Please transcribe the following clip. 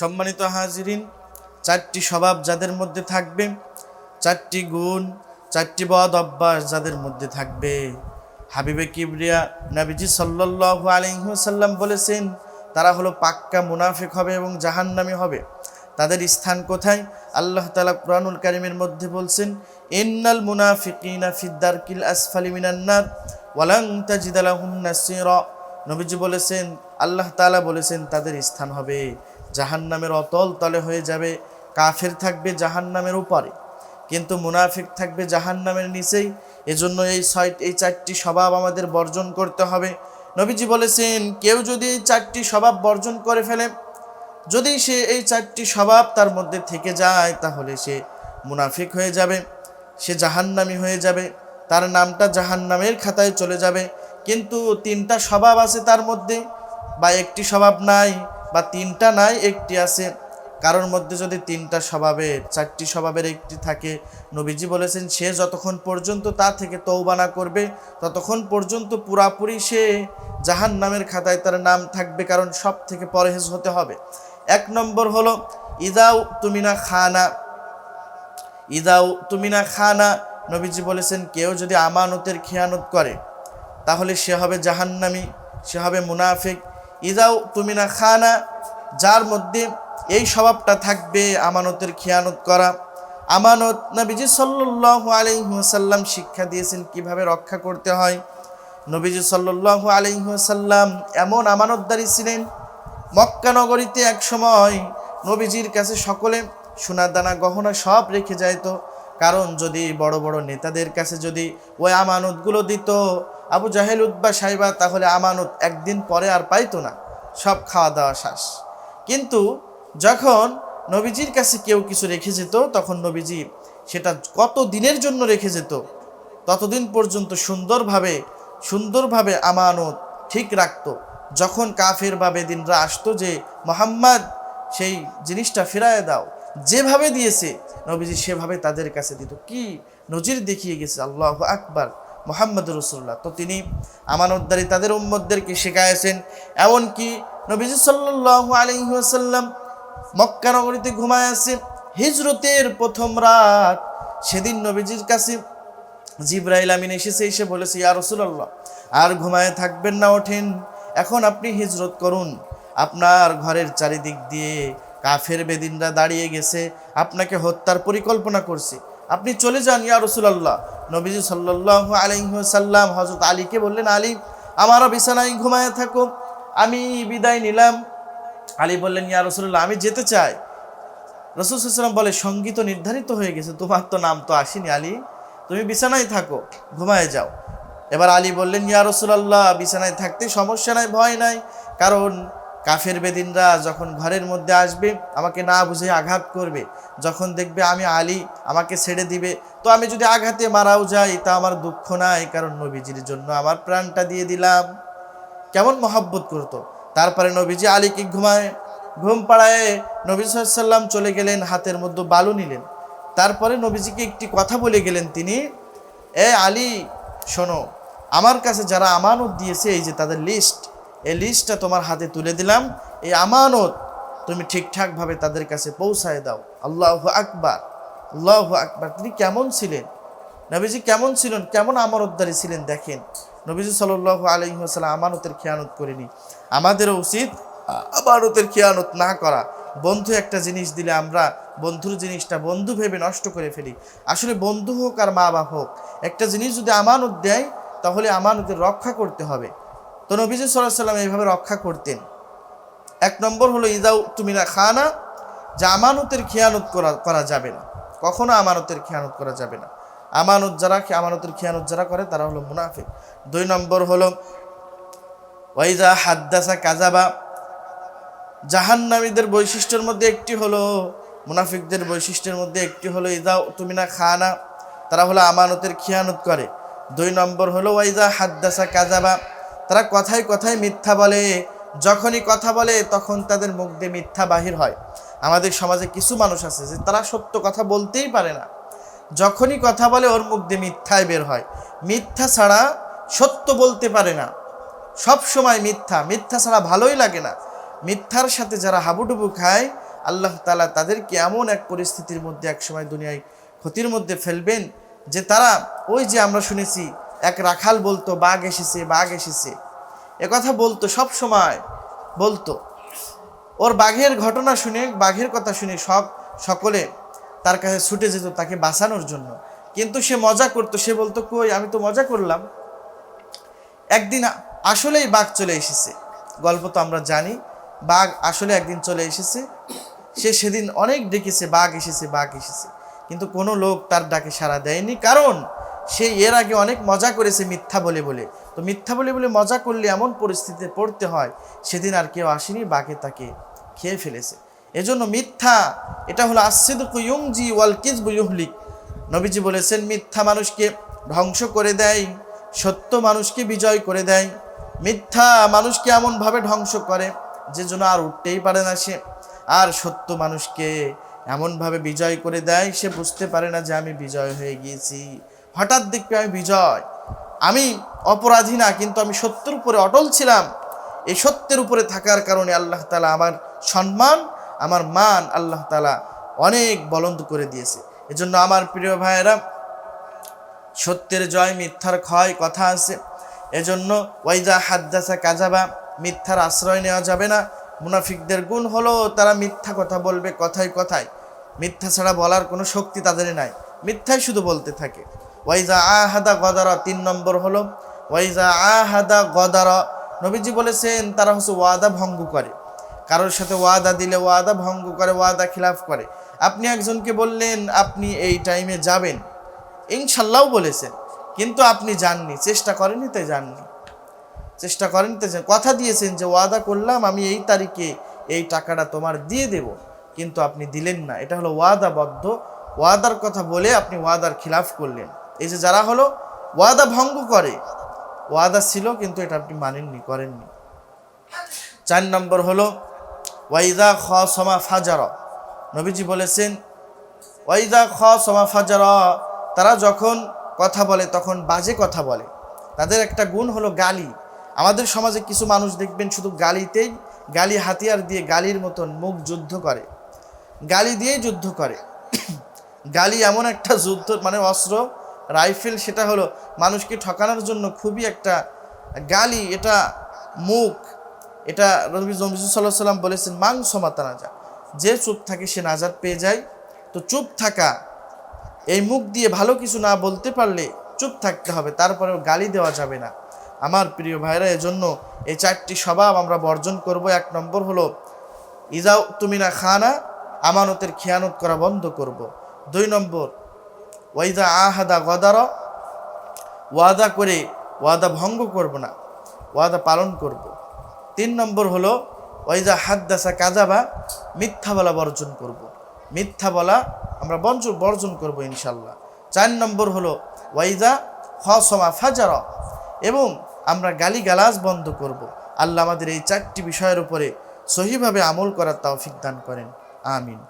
সম্মানিত হাজিরিন, চারটি স্বভাব যাদের মধ্যে থাকবে, চারটি গুণ, চারটি বদ অভ্যাস যাদের মধ্যে থাকবে। হাবিবে কিবরিয়া নাবিজি সাল্লাহ আলহিহাসাল্লাম বলেছেন, তারা হলো পাক্কা মুনাফিক হবে এবং জাহান্নামি হবে। তাদের স্থান কোথায়? আল্লাহ তালা কুরআনুল কারিমের মধ্যে বলছেন, ইন্নাল মুনাফিকিনা ফিদ্দারকিল আসফালি মিনান্নার ওয়ালাং তাজিদালাহুম নাসিরা। নবীজি বলেছেন, আল্লাহ তাআলা বলেছেন, তাদের স্থান হবে। জাহান্নামের অতল তলে হয়ে যাবে, কাফের থাকবে জাহান্নামের উপরে, কিন্তু মুনাফিক থাকবে জাহান্নামের নিচেই। এজন্য এই ছয় এই চারটি স্বভাব আমাদের বর্জন করতে হবে। নবীজি বলেছেন, কেউ যদি এই চারটি স্বভাব বর্জন করে ফেলে, যদি সে এই চারটি স্বভাব তার মধ্যে থেকে যায়, তাহলে সে মুনাফিক হয়ে যাবে, সে জাহান্নামি হয়ে যাবে, তার নামটা জাহান্নামের খাতায় চলে যাবে। কিন্তু তিনটা স্বভাব আছে তার মধ্যে, বা একটি স্বভাব নাই বা তিনটা নাই, একটি আছে। কারোর মধ্যে যদি তিনটা স্বভাবের, চারটি স্বভাবের একটি থাকে, নবীজি বলেছেন, সে যতক্ষণ পর্যন্ত তা থেকে তৌবানা করবে, ততক্ষণ পর্যন্ত পুরাপুরি সে জাহান নামের খাতায় তার নাম থাকবে, কারণ সব থেকে পরহেজ হতে হবে। এক নম্বর হলো ইদাও তুমিনা খানা। ইদাও তুমিনা খানা। নবীজি বলেছেন, কেউ যদি আমানতের খেয়ানত করে, তাহলে সে হবে জাহান্নামি, সে হবে মুনাফিক। ইদাও তুমিনা খানা, যার মধ্যে এই স্বভাবটা থাকবে আমানতের খেয়ানত করা। আমানত নবীজি সাল্লু আলহিহাসাল্লাম শিক্ষা দিয়েছেন কীভাবে রক্ষা করতে হয়। নবীজি সাল্লু আলহিহাসাল্লাম এমন আমানতদারি ছিলেন, মক্কা নগরীতে এক সময় নবীজির কাছে সকলে সোনার দানা গহনা সব রেখে যাইতো। কারণ যদি বড় বড় নেতাদের কাছে যদি ওই আমানতগুলো দিত আবু জাহেল উদ্বা সাইবা তাহলে আমানত একদিন পরে আর পাইতো না। সব খাওয়া দাওয়া শ্বাস কিন্তু যখন নবীজির কাছে কেউ কিছু রেখে যেত, তখন নবীজি সেটা কত দিনের জন্য রেখে যেত, ততদিন পর্যন্ত সুন্দরভাবে সুন্দরভাবে আমানত ঠিক রাখতো। যখন কাফের বা বেদিনরা আসতো যে, মোহাম্মদ, সেই জিনিসটা ফেরায় দাও। যেভাবে দিয়েছে, নবীজি সেভাবে তাদের কাছে দিত। কি নজির দেখিয়ে গেছে, আল্লাহ আকবার। মোহাম্মদ রসুল্লাহ তো তিনি আমানতদারি তাদের উম্মদদেরকে শেখায়ছেন এমনকি নবীজি সাল্লাহ আলহিহাসাল্লাম মক্কা নগরীতে ঘুমায় আছে হিজরতের প্রথম রাত সেদিন নবীজির কাছে জিব্রাইল আমিন এসেছে, এসে বলেছে, ইয়া রসুল্লাহ আর ঘুমায় থাকবেন না, ওঠেন। এখন আপনি হিজরত করুন। আপনার ঘরের চারিদিক দিয়ে কাফের বেদিনরা দাঁড়িয়ে গেছে। আপনাকে হত্যার পরিকল্পনা করছে। আপনি চলে যান, ইয়া রসুলাল্লাহ। নবীজি সাল্লাহ আলহিসাল্লাম হজরত আলীকে বললেন, আলী আমারও বিছানায় ঘুমায় থাকো, আমি বিদায় নিলাম। আলী বললেন, ইয়া রসুল্লাহ আমি যেতে চাই। রসুল সাল্লাম বলে, সংগীত নির্ধারিত হয়ে গেছে, তোমার তো নাম তো আসেনি, আলী। তুমি বিছানায় থাকো, ঘুমায় যাও। এবার আলী বললেন, ইয়া রসুলাল্লাহ, বিছানায় থাকতে সমস্যা নাই, ভয় নাই, কারণ কাফের বেদিনরা যখন ঘরের মধ্যে আসবে, আমাকে না বুঝে আঘাত করবে। যখন দেখবে আমি আলী আমাকে ছেড়ে দিবে, তো আমি যদি আঘাতে মারাও যাই, তা আমার দুঃখ নাই, কারণ নবীজির জন্য আমার প্রাণটা দিয়ে দিলাম। কেমন মহব্বত করতো। তারপরে নবীজি আলীকে ঘুমায়, ঘুম পাড়ায় নবী সাল্লাম চলে গেলেন, হাতের মধ্যে বালু নিলেন। তারপরে নবীজিকে একটি কথা বলে গেলেন তিনি, এ আলী, শোনো, আমার কাছে যারা আমানত দিয়েছে, এই যে তাদের লিস্ট এই লিস্টটা তোমার হাতে তুলে দিলাম। এই আমানত তুমি ঠিকঠাকভাবে তাদের কাছে পৌঁছায় দাও। আল্লাহ আকবার আল্লাহ আকবার। তিনি কেমন ছিলেন? নবীজি কেমন ছিলেন? কেমন আমানতদারি ছিলেন দেখেন। নবীজি সাল্লাহ আলহিহাসাল্লাম আমানতের খেয়ানত করেনি। আমাদেরও উচিত আমানতের খেয়ানত না করা। বন্ধু একটা জিনিস দিলে আমরা বন্ধুর জিনিসটা বন্ধু ভেবে নষ্ট করে ফেলি। আসলে বন্ধু হোক আর মা বাপ হোক, একটা জিনিস যদি আমানত দেয়, তাহলে আমানতের রক্ষা করতে হবে। তো নবীজি সাল্লাহ সাল্লাম এইভাবে রক্ষা করতেন। এক নম্বর হলো, ইদাউ তুমিনা খানা যা আমানতের খেয়ানত করা করা যাবে না। কখনো আমানতের খেয়ানত করা যাবে না। আমানত যারা, আমানতের খেয়ানত যারা করে, তারা হলো মুনাফিক। দুই নম্বর হলো ওয়াইজা হাদ্দাসা কাজাবা জাহান্নামীদের বৈশিষ্ট্যের মধ্যে একটি হলো, মুনাফিকদের বৈশিষ্ট্যের মধ্যে একটি হলো ইদা তুমিনা খানা তারা হলো আমানতের খেয়ানত করে। দুই নম্বর হলো ওয়াইজা হাদ্দাসা কাজাবা তারা কথায় কথায় মিথ্যা বলে। যখনই কথা বলে, তখন তাদের মুখ দিয়ে মিথ্যা বাহির হয়। আমাদের সমাজে কিছু মানুষ আছে যে তারা সত্য কথা বলতেই পারে না। যখনই কথা বলে, ওর মুখ দিয়ে মিথ্যায় বের হয়। মিথ্যা ছাড়া সত্য বলতে পারে না। সব সময় মিথ্যা। মিথ্যা ছাড়া ভালোই লাগে না। মিথ্যার সাথে যারা হাবুডুবু খায়, আল্লাহ তালা তাদেরকে এমন এক পরিস্থিতির মধ্যে একসময় দুনিয়ায় ক্ষতির মধ্যে ফেলবেন যে তারা, ওই যে আমরা শুনেছি এক রাখাল বলতো, বাঘ এসেছে বাঘ এসেছে। কথা বলতো, সব সময় বলতো। ওর বাঘের ঘটনা শুনে, বাঘের কথা শুনে সব সকলে তার কাছে ছুটে যেত তাকে বাঁচানোর জন্য। কিন্তু সে মজা করতো, সে বলতো, কই, আমি তো মজা করলাম। একদিন আসলেই বাঘ চলে এসেছে। গল্প তো আমরা জানি, বাঘ আসলে একদিন চলে এসেছে। সে সেদিন অনেক ডেকেছে, বাঘ এসেছে বাঘ এসেছে। কিন্তু কোনো লোক তার ডাকে সাড়া দেয়নি। কারণ সে এর আগে অনেক মজা করেছে মিথ্যা বলে বলে। তো মিথ্যা বলে বলে মজা করলে এমন পরিস্থিতিতে পড়তে হয়, সেদিন আর কেউ আসেনি বাঘে তাকে খেয়ে ফেলেছে। এজন্য মিথ্যা, এটা হলো আসিদ কুয়ুংজি ওয়াল কিজবু ইউহলিক। নবীজি বলেছেন, মিথ্যা মানুষকে ধ্বংস করে দেয়, সত্য মানুষকে বিজয় করে দেয়। মিথ্যা মানুষকে এমনভাবে ধ্বংস করে যে জন্য আর উঠতেই পারে না সে। আর সত্য মানুষকে এমনভাবে বিজয় করে দেয়, সে বুঝতে পারে না যে আমি বিজয় হয়ে গিয়েছি। হঠাৎ দেখবে আমি বিজয়। আমি অপরাধী না, কিন্তু আমি সত্যের উপরে অটল ছিলাম। এই সত্যের উপরে থাকার কারণে আল্লাহ তালা আমার সম্মান, আমার মান আল্লাহ তালা অনেক বলন্দ করে দিয়েছে। এজন্য আমার প্রিয় ভাইয়েরা, সত্যের জয় মিথ্যার ক্ষয় কথা আছে। এজন্য ওয়াইদা হাদ্দাসা কাজাবা মিথ্যার আশ্রয় নেওয়া যাবে না। মুনাফিকদের গুণ হলো তারা মিথ্যা কথা বলবে কথায় কথায়। মিথ্যা ছাড়া বলার কোনো শক্তি তাদের নাই। মিথ্যাই শুধু বলতে থাকে। ওয়াইজা আহাদা গদারা তিন নম্বর হলো, ওয়াইজা আহাদা গদারা। নবীজি বলেছেন, তারা হচ্ছে ওয়াদা ভঙ্গ করে। কারোর সাথে ওয়াদা দিলে ওয়াদা ভঙ্গ করে, ওয়াদা খিলাফ করে। আপনি একজনকে বললেন, আপনি এই টাইমে যাবেন। ইনশাল্লাহও বলেছেন, কিন্তু আপনি যাননি। চেষ্টা করেনি তাই যাননি। চেষ্টা করেন তো কথা দিয়েছেন যে, ওয়াদা করলাম, আমি এই তারিখে এই টাকাটা তোমার দিয়ে দেব। কিন্তু আপনি দিলেন না। এটা হলো ওয়াদাবদ্ধ। ওয়াদার কথা বলে আপনি ওয়াদার খিলাফ করলেন। এই যে যারা হলো ওয়াদা ভঙ্গ করে, ওয়াদা ছিল কিন্তু এটা আপনি মানেননি, করেননি। চার নম্বর হলো, ওয়াইদা খ সমা ফাজার। নবীজি বলেছেন, ওয়াইদা খ সমা ফাজার, তারা যখন কথা বলে তখন বাজে কথা বলে। তাদের একটা গুণ হলো গালি। আমাদের সমাজে কিছু মানুষ দেখবেন শুধু গালিতেই, গালি হাতিয়ার দিয়ে গালির মতন মুখ যুদ্ধ করে। গালি দিয়েই যুদ্ধ করে। গালি এমন একটা যুদ্ধ মানে অস্ত্র রাইফেল সেটা হলো মানুষকে ঠকানোর জন্য খুবই একটা গালি, এটা মুখ। এটা রবি জমিজু সাল্লাহ সাল্লাম বলেছেন, মাংস মাতা নাজা যে চুপ থাকে সে নাজাদ পেয়ে যায়। তো চুপ থাকা, এই মুখ দিয়ে ভালো কিছু না বলতে পারলে চুপ থাকতে হবে, তারপরেও গালি দেওয়া যাবে না। আমার প্রিয় ভাইরা, এজন্য এই চারটি স্বভাব আমরা বর্জন করব। এক নম্বর হলো ইজাও তুমি না খানা, আমানতের খেয়ানত করা বন্ধ করব। দুই নম্বর ওয়াইদা আহাদা গদার, ওয়াদা করে ওয়াদা ভঙ্গ করব না, ওয়াদা পালন করব। তিন নম্বর হলো, ওয়াইদা হাদ্দাসা কাজাবা মিথ্যা বলা বর্জন করব। মিথ্যা বলা আমরা বঞ্চ বর্জন করব ইনশাল্লাহ চার নম্বর হলো, ওয়াইদা হসমা ফাজারা, এবং আমরা গালি গালাজ বন্ধ করব। আল্লাহ আমাদের এই চারটি বিষয়ের উপরে সহিভাবে আমল করার তৌফিক দান করেন আমিন